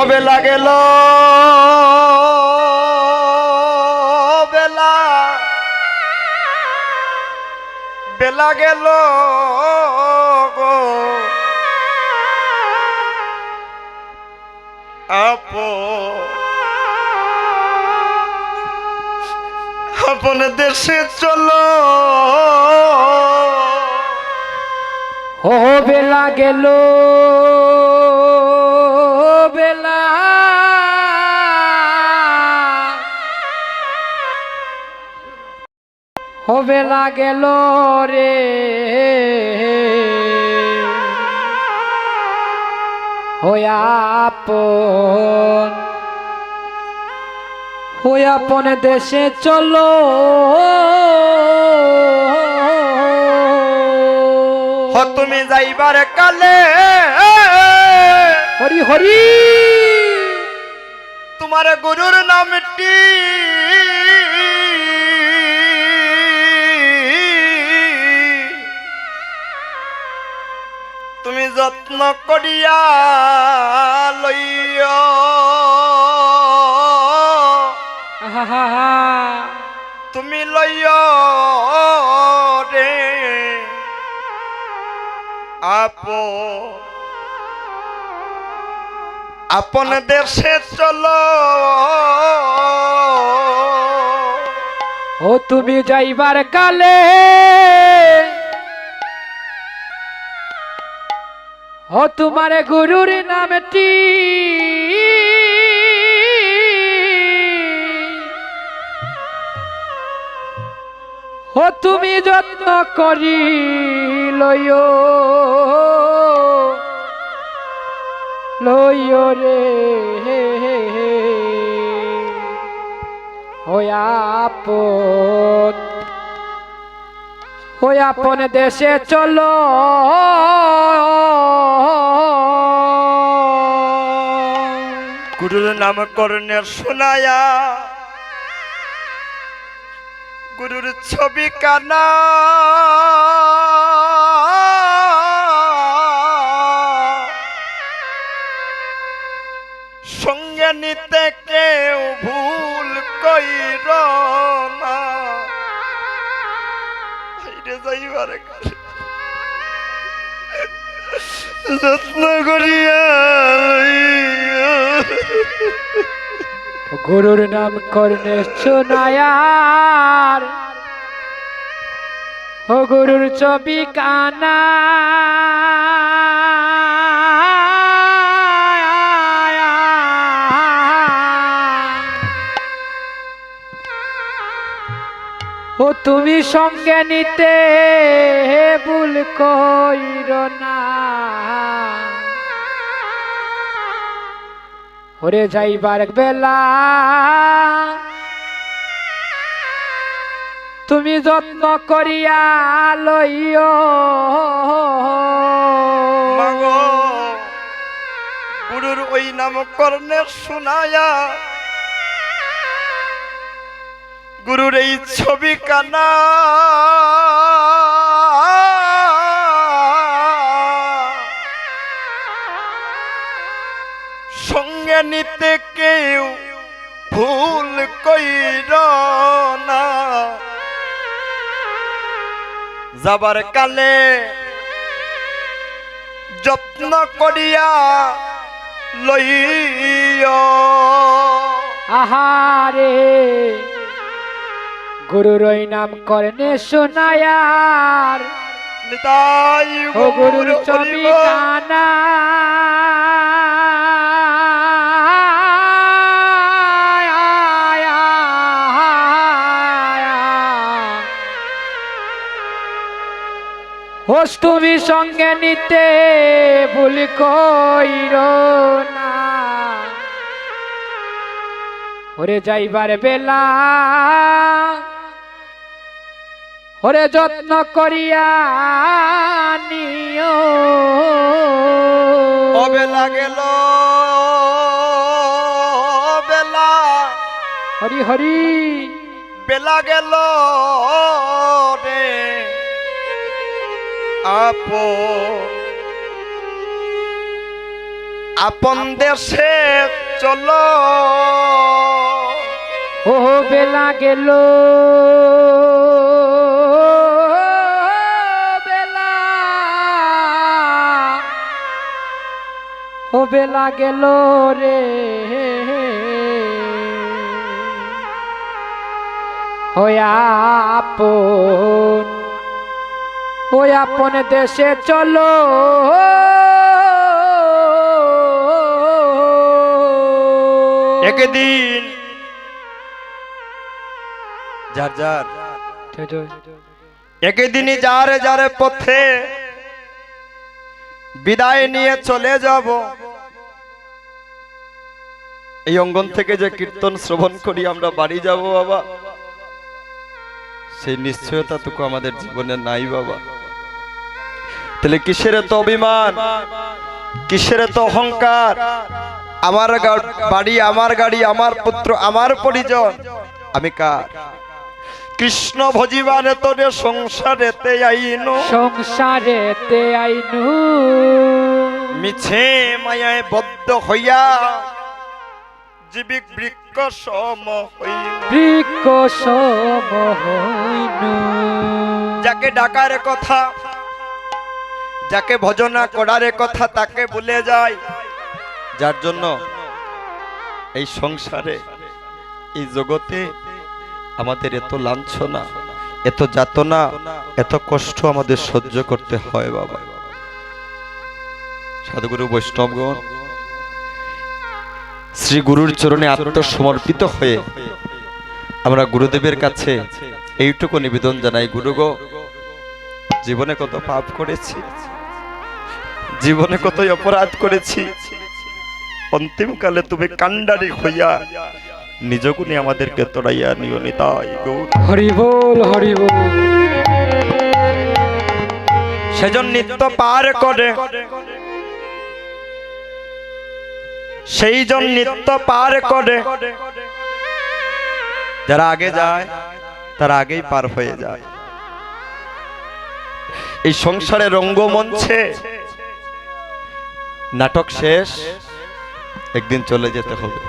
অবেলা গেল বেলা। বেলা গেল আপন দেশে চলো। ও বেলা গেল বেলা গেল রে। হয়াপন হয়াপন দেশে চলো। হ তুমি যাইবার কালে। হরি হরি। তোমার গুরুর নামটি তুমি যত্ন করিয়া লইয়। তুমি লইয় রে। আপো আপন দেশে চলো। ও তুমি যাইবার কালে ও তোমার গুরুর নামটি। ও তুমি যত্ন করি লইও। লইও রে হয়াপন হয়াপন দেশে চলো। নাম করণে শোনায়া গুরুর ছবি কানা সঙ্গে নিতে কেউ ভুল কইর না যাইবারে। যত্ন করিয়া। গুরুর নাম করনে শোনায়ার ও গুরুর ছবি কানা। ও তুমি সঙ্গে নিতে ভুল কইর না। ওরে যাইবার বেলা। তুমি যত্ন করিয়া লইও। গুরুর ওই নাম কর্ণে শোনায়া গুরুর এই ছবি কানা। নিতে কেউ ভুল কইর না। যাবার কালে যত্ন করিয়া লইয় আহারে গুরুর নাম করনে শোনায়ার নিতাই গুরুর ছবি কানা তুমি সঙ্গে নিতে ভুল কইর না। ওরে যাইবার বেলা ওরে যত্ন করিয়া নিও। অবেলা গেল বেলা হরি হরি। বেলা গেল রে। আপো। আপন দেশে চলো। ও বেলা। গেল ও বেলা গেল রে। হয়া আপন ওই আপন দেশে চলো। একদিন যার যার। একদিনই যারে যারে পথে বিদায় নিয়ে চলে যাব। এই অঙ্গন থেকে যে কীর্তন শ্রবণ করি আমরা বাড়ি যাব বাবা। সেই নিশ্চয়তাটুকু আমাদের জীবনে নাই বাবা। তাহলে কিসের তো অভিমান? কিসের তো অহংকার? আমার বাড়ি আমার গাড়ি আমার পুত্র আমার পরিজন। আমি কার? কৃষ্ণ ভজিবারে তোরে সংসারেতে আইনু। সংসারেতে আইনু। মিছে মায়ায় বদ্ধ হইয়া জীবিক বৃক্ষ সম বৃক্ষ সম হইনু। যাকে ডাকার কথা যাকে ভজনা করার কথা তাকে ভুলে যায়। যার জন্য এই সংসারে, এই জগতে আমাদের এত লাঞ্ছনা, এত যাতনা, এত কষ্ট আমাদের সহ্য করতে হয় বাবা। সাধুগুরু বৈষ্ণবগণ, শ্রী গুরুর চরণে আত্মসমর্পিত হয়ে আমরা গুরুদেবের কাছে এইটুকু নিবেদন জানাই গুরুগো জীবনে কত পাপ করেছি জীবনে কতই অপরাধ করেছি। অন্তিমকালে তুমি কান্ডারি হইয়া নিজগুনি আমাদেরকে তোড়াইয়া নিও নিতাই গৌর হরি বল হরি বল। সেজন নিত্য পার করে। সেই জন নিত্য পার করে। যারা আগে যায় তারা আগেই পার হয়ে যায়। এই সংসারে রঙ্গমঞ্চে নাটক শেষ একদিন চলে যেতে হবে।